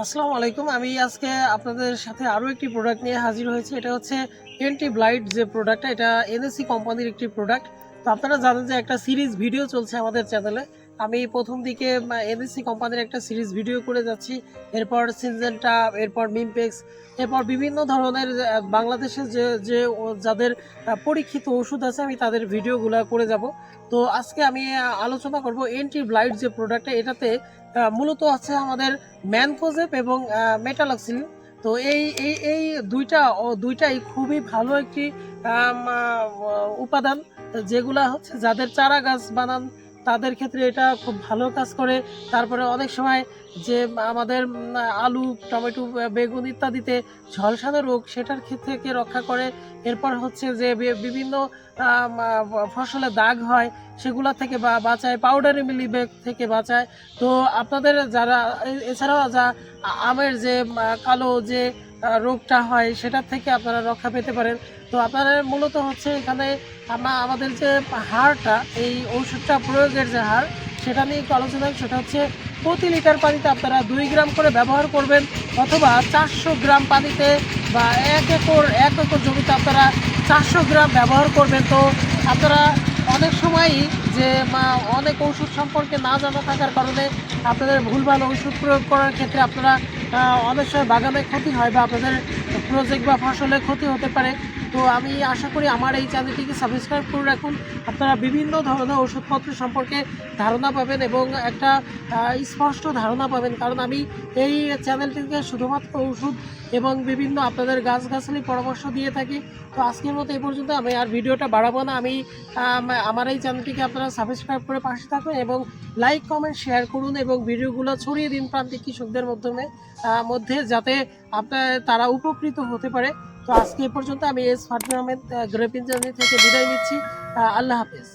আসসালামু আলাইকুম। আমি আজকে আপনাদের সাথে আরও একটি প্রোডাক্ট নিয়ে হাজির হয়েছি। এটা হচ্ছে এন্টি ব্লাইট যে প্রোডাক্টটা এটা এনএসি কোম্পানির একটি প্রোডাক্ট তো আপনারা জানেন যে একটা সিরিজ ভিডিও চলছে আমাদের চ্যানেলে আমি প্রথম দিকে এনএসসি কোম্পানির একটা সিরিজ ভিডিও করে যাচ্ছি। এরপর সিনজেন্টা এরপর মিমপেক্স এরপর বিভিন্ন ধরনের বাংলাদেশের যে যে যাদের পরীক্ষিত ওষুধ আছে, আমি তাদের ভিডিওগুলো করে যাব। তো আজকে আমি আলোচনা করব এনটি ব্লাইট যে প্রোডাক্টটা এটাতে মূলত আছে আমাদের ম্যানকোজেপ এবং মেটালক্সিলিন তো এই এই এই দুইটা দুইটাই খুবই ভালো একটি উপাদান, যেগুলা হচ্ছে যাদের চারা গাছ বানান তাদের ক্ষেত্রে এটা খুব ভালো কাজ করে। তারপরে অনেক সময় যে আমাদের আলু, টমেটো, বেগুন ইত্যাদিতে ঝলসানো রোগ সেটার থেকে রক্ষা করে। এরপর হচ্ছে যে বিভিন্ন ফসলে দাগ হয় সেগুলা থেকে বা, বাঁচায় পাউডারি মিলিবেগ থেকে বাঁচায়। তো আপনাদের যারা এছাড়াও যা আমের যে কালো যে রোগটা হয় সেটার থেকে আপনারা রক্ষা পেতে পারেন তো আপনারা মূলত হচ্ছে এখানে আমরা, আমাদের যে হারটা এই ওষুধটা প্রয়োগের যে হার সেটা নিয়ে একটু আলোচনা। সেটা হচ্ছে প্রতি লিটার পানিতে আপনারা দুই গ্রাম করে ব্যবহার করবেন অথবা চারশো গ্রাম পানিতে বা এক একর এক একর জমিতে আপনারা চারশো গ্রাম ব্যবহার করবেন তো আপনারা অনেক সময়ই যে অনেক ওষুধ সম্পর্কে না জানা থাকার কারণে আপনাদের ভুলভাল ওষুধ প্রয়োগ করার ক্ষেত্রে আপনারা অনেক সময় বাগানে ক্ষতি হয় বা আপনাদের প্রজেক্ট বা ফসলে ক্ষতি হতে পারে। তো আমি আশা করি আমার এই চ্যানেলটিকে সাবস্ক্রাইব করে রাখুন। আপনারা বিভিন্ন ধরনের ওষুধপত্র সম্পর্কে ধারণা পাবেন এবং একটা স্পষ্ট ধারণা পাবেন। কারণ আমি এই চ্যানেলটিকে শুধুমাত্র ওষুধ এবং বিভিন্ন আপনাদের গাছগাছালি পরামর্শ দিয়ে থাকি। তো আজকের মতো এই পর্যন্ত আমি আর ভিডিওটা বাড়াবো না। আমি আমার এই চ্যানেলটিকে আপনারা সাবস্ক্রাইব করে পাশে থাকুন এবং লাইক কমেন্ট শেয়ার করুন এবং ভিডিওগুলো ছড়িয়ে দিন প্রান্তিক কৃষকদের মাধ্যমে মধ্যে যাতে আপনার, তারা উপকৃত হতে পারে। তো আজকে পর্যন্ত আমি এস ফারদিন আহমেদ গ্রেপিন থেকে বিদায় নিচ্ছি। আল্লাহ হাফেজ।